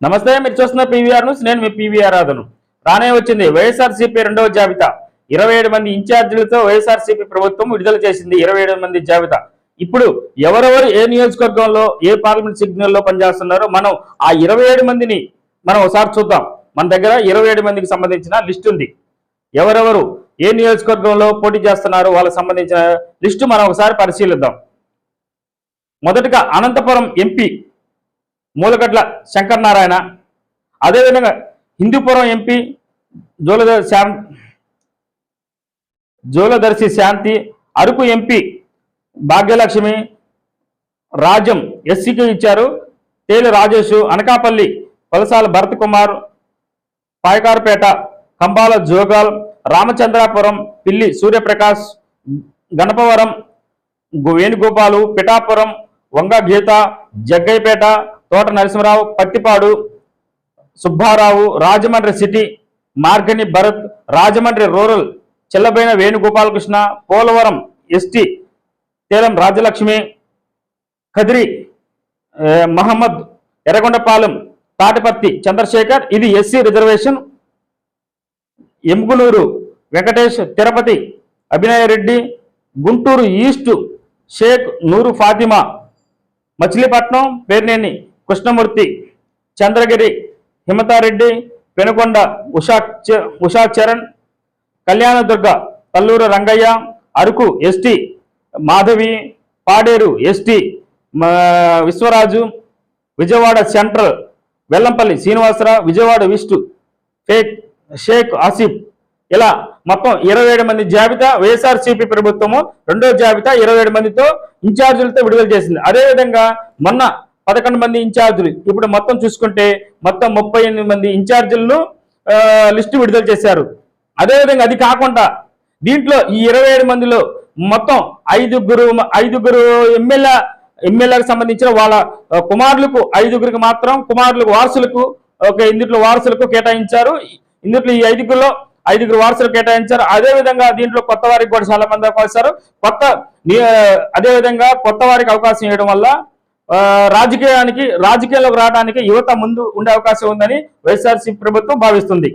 నమస్తే మీరు చూస్తున్న పీవీఆర్ న్యూస్. నేను మీ పీవీఆర్ రాధను రానే వచ్చింది వైఎస్ఆర్సీపీ రెండవ జాబితా. ఇరవై ఏడు మంది ఇన్ఛార్జీలతో వైఎస్ఆర్సీపీ ప్రభుత్వం విడుదల చేసింది ఇరవై ఏడు మంది జాబితా. ఇప్పుడు ఎవరెవరు ఏ నియోజకవర్గంలో ఏ పార్లమెంట్ సిగ్నల్లో పనిచేస్తున్నారో మనం ఆ ఇరవై ఏడు మందిని మనం ఒకసారి చూద్దాం. మన దగ్గర ఇరవై ఏడు మందికి సంబంధించిన లిస్ట్ ఉంది. ఎవరెవరు ఏ నియోజకవర్గంలో పోటీ చేస్తున్నారో వాళ్ళకి సంబంధించిన లిస్టు మనం ఒకసారి పరిశీలిద్దాం. మొదటగా అనంతపురం ఎంపీ మూలగడ్ల శంకర్ నారాయణ అదేవిధంగా హిందూపురం ఎంపీ జోలదర్ శాం జోలదర్శి శాంతి అరకు ఎంపీ భాగ్యలక్ష్మి రాజ్యం ఎస్సీకి ఇచ్చారు. తేలి రాజేష్ అనకాపల్లి వలసాల భరత్ కుమార్ పాయకారుపేట కంబాల జోగాల్ రామచంద్రాపురం పిల్లి Suryaprakash Ganapavaram Venugopal Pithapuram Vanga Geetha Jaggaiahpeta Thota Narasimharao Prathipadu Subbarao Rajahmundry city Margani Bharat Rajahmundry rural Chillabaina Venugopalakrishna Polavaram ST Thellam Rajalakshmi Kadiri Mohammed Yerragondapalem Tatiparthi Chandrasekhar ఇది SC reservation. Emmiganur Venkatesh Tirupati Abhinaya Reddy Guntur east Sheikh Noor Fatima Machilipatnam పేర్నేని Krishnamurthy Chandragiri Himathareddy Penukonda Usha చ- Usha Charan Kalyandurg Thalluru Rangaiah Araku ST Madhavi Paderu ST Vishwaraju Vijayawada central Vellampalli Srinivasarao Vijayawada Vishnu Sheikh Sheikh Asif. ఇలా మొత్తం ఇరవై ఏడు మంది జాబితా వైఎస్ఆర్సీపీ ప్రభుత్వము రెండో జాబితా ఇరవై ఏడు మందితో ఇన్ఛార్జీలతో విడుదల చేసింది. అదేవిధంగా మొన్న పదకొండు మంది ఇన్ఛార్జీలు. ఇప్పుడు మొత్తం చూసుకుంటే మొత్తం ముప్పై ఎనిమిది మంది ఇన్ఛార్జీలను లిస్టు విడుదల చేశారు. అదేవిధంగా అది కాకుండా దీంట్లో ఈ ఇరవై ఏడు మందిలో మొత్తం ఐదుగురు ఐదుగురు ఎమ్మెల్యే ఎమ్మెల్యేలకు సంబంధించిన వాళ్ళ కుమారులకు ఐదుగురికి మాత్రం కుమారులకు వారసులకు ఒక ఇందులో వారసులకు కేటాయించారు. ఇందులో ఈ ఐదుగురులో ఐదుగురు వారసులు కేటాయించారు. అదే విధంగా దీంట్లో కొత్త వారికి కూడా చాలా మంది అవకాశం కొత్త ని- అదే విధంగా కొత్త వారికి అవకాశం ఇవ్వడం వల్ల రాజకీయానికి రాజకీయాల్లోకి రావడానికి యువత ముందు ఉండే అవకాశం ఉందని వైఎస్ఆర్సీ ప్రభుత్వం భావిస్తుంది.